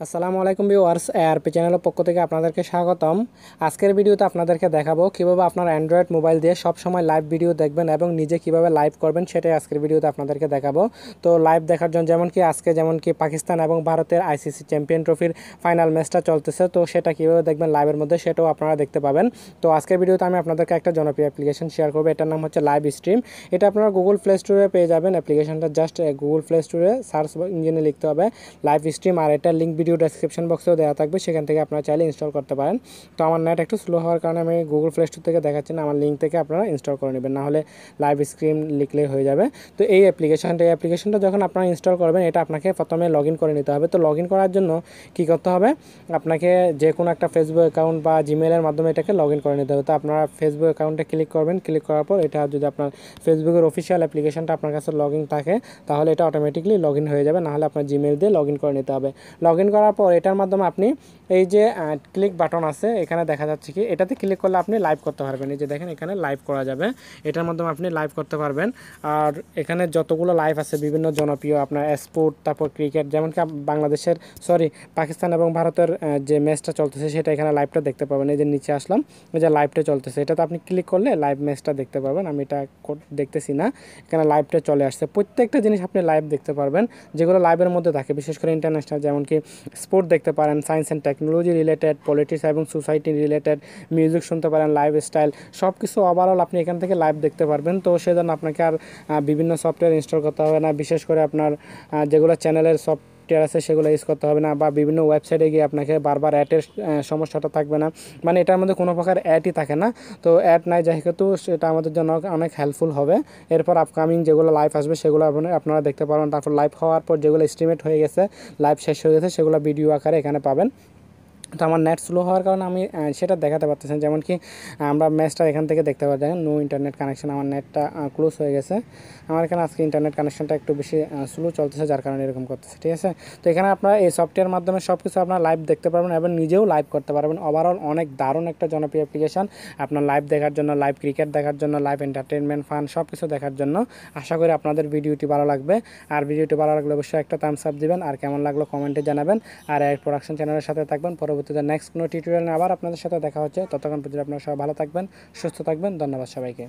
আসসালামু আলাইকুম viewers ARP চ্যানেলের পক্ষ থেকে আপনাদেরকে স্বাগতম। আজকের ভিডিওতে আপনাদেরকে দেখাবো কীভাবে আপনার অ্যান্ড্রয়েড মোবাইল দিয়ে সব সময় লাইভ ভিডিও দেখবেন এবং নিজে কীভাবে লাইভ করবেন সেটাই আজকের ভিডিওতে আপনাদেরকে দেখাবো। তো লাইভ দেখার জন্য যেমন কি আজকে যেমন কি পাকিস্তান এবং ভারতের আইসিসি চ্যাম্পিয়ন ট্রফির ফাইনাল ম্যাচটা চলতেছে, তো সেটা কীভাবে দেখবেন লাইভের মধ্যে সেটাও আপনারা দেখতে পাবেন। তো আজকের ভিডিওতে আমি আপনাদেরকে একটা জনপ্রিয় অ্যাপ্লিকেশন শেয়ার করব, এটার নাম হচ্ছে লাইভ স্ট্রিম এটা আপনারা গুগল প্লে স্টোরে পেয়ে যাবেন অ্যাপ্লিকেশনটা জাস্ট গুগল প্লে স্টোরে সার্চ ইঞ্জিনে লিখতে হবে লাইভ স্ট্রিম আর এটার লিঙ্ক ভিডিও ডেসক্রিপশন বক্সেও দেওয়া থাকবে, সেখান থেকে আপনারা চাইলে ইনস্টল করতে পারেন। তো আমার নেট একটু স্লো হওয়ার কারণে আমি গুগল প্লে স্টোর থেকে দেখাচ্ছি না, আমার লিঙ্ক থেকে আপনারা ইনস্টল করে নেবেন না হলে লাইভ স্ক্রিন লিখলেই হয়ে যাবে। তো এই অ্যাপ্লিকেশনটা এই অ্যাপ্লিকেশনটা যখন আপনারা ইনস্টল করবেন, এটা আপনাকে প্রথমে লগ করে নিতে হবে। তো লগ করার জন্য কি করতে হবে? আপনাকে যে কোনো একটা ফেসবুক অ্যাকাউন্ট বা জিমেলের মাধ্যমে এটাকে লগ করে নিতে হবে। তো আপনারা ফেসবুক অ্যাকাউন্টে ক্লিক করবেন ক্লিক করার পর এটা যদি আপনার ফেসবুকের অফিসিয়াল অ্যাপ্লিকেশনটা আপনার কাছে লগ থাকে, তাহলে এটা অটোমেটিকলি লগ হয়ে যাবে। নাহলে আপনার জিমেল দিয়ে লগ করে নিতে হবে। লগ করার পর এটার মাধ্যমে আপনি এই যে ক্লিক বাটন আছে, এখানে দেখা যাচ্ছে কি, এটাতে ক্লিক করলে আপনি লাইভ করতে পারবেন। এই যে দেখেন, এখানে লাইভ করা যাবে। এটার মাধ্যমে আপনি লাইভ করতে পারবেন। আর এখানে যতগুলো লাইভ আছে, বিভিন্ন জনপ্রিয় আপনার স্পোর্ট তারপর ক্রিকেট যেমন কি বাংলাদেশের সরি পাকিস্তান এবং ভারতের যে ম্যাচটা চলতেছে, সেটা এখানে লাইভটা দেখতে পাবেন। এই যে নিচে আসলাম, এই যে লাইভটা চলতেছে। এটাতে আপনি ক্লিক করলে লাইভ ম্যাচটা দেখতে পাবেন। আমি এটা দেখতেছি না। এখানে লাইভটা চলে আসছে। প্রত্যেকটা জিনিস আপনি লাইভ দেখতে পারবেন। যেগুলো লাইভের মধ্যে থাকে, বিশেষ করে ইন্টারন্যাশনাল যেমন কি স্পোর্ট দেখতে পারেন, science and technology related, politics এবং সোসাইটি রিলেটেড, মিউজিক শুনতে পারেন লাইফ স্টাইল সব কিছু ওভারঅল আপনি এখান থেকে লাইভ দেখতে পারবেন। তো সেজন্য আপনাকে আর বিভিন্ন সফটওয়্যার ইনস্টল করতে হবে না। বিশেষ করে আপনার যেগুলো চ্যানেলের সফট সফটওয়্যার আছে, সেগুলো ইউজ করতে হবে না বা বিভিন্ন ওয়েবসাইটে গিয়ে আপনাকে বারবার অ্যাডের সমস্যাটা থাকবে না। মানে এটার মধ্যে কোনো প্রকার অ্যাডই থাকে না। তো অ্যাড নাই, যেহেতু সেটা আমাদের জন্য অনেক হেল্পফুল হবে। এরপর আপকামিং যেগুলো লাইভ আসবে, সেগুলো আপনারা দেখতে পারবেন। তারপর লাইভ হওয়ার পর যেগুলো এস্টিমেট হয়ে গেছে লাইভ শেষ হয়ে গেছে, সেগুলো ভিডিও আকারে এখানে পাবেন। তো আমার নেট স্লো হওয়ার কারণে আমি সেটা দেখাতে পারতেছি যেমন কি আমরা ম্যাচটা এখান থেকে দেখতে পাচ্ছি দেখেন নো ইন্টারনেট কানেকশন আমার নেটটা ক্লোজ হয়ে গেছে। আমার এখানে আজকে ইন্টারনেট কানেকশনটা একটু বেশি স্লো চলতেছে, যার কারণে এরকম করতেছে, ঠিক আছে? তো এখানে আপনারা এই সফটওয়্যার মাধ্যমে সব কিছু আপনার লাইভ দেখতে পারবেন এবং নিজেও লাইভ করতে পারবেন। ওভারঅল অনেক দারুণ একটা জনপ্রিয় অ্যাপ্লিকেশন আপনার লাইভ দেখার জন্য লাইভ ক্রিকেট দেখার জন্য লাইভ এন্টারটেনমেন্ট ফান সব কিছু দেখার জন্য। আশা করি আপনাদের ভিডিওটি ভালো লাগবে। আর ভিডিওটি ভালো লাগলে অবশ্যই একটা থামস আপ দিবেন। আর কেমন লাগল কমেন্টে জানাবেন। আর এর প্রোডাকশন চ্যানেলের সাথে থাকবেন। পরবর্তীতে নেক্সট কোনো টিউটোরিয়াল আবার আপনাদের সাথে দেখা হচ্ছে। ততক্ষণ পর্যন্ত আপনারা সবাই ভালো থাকবেন, সুস্থ থাকবেন। ধন্যবাদ সবাইকে।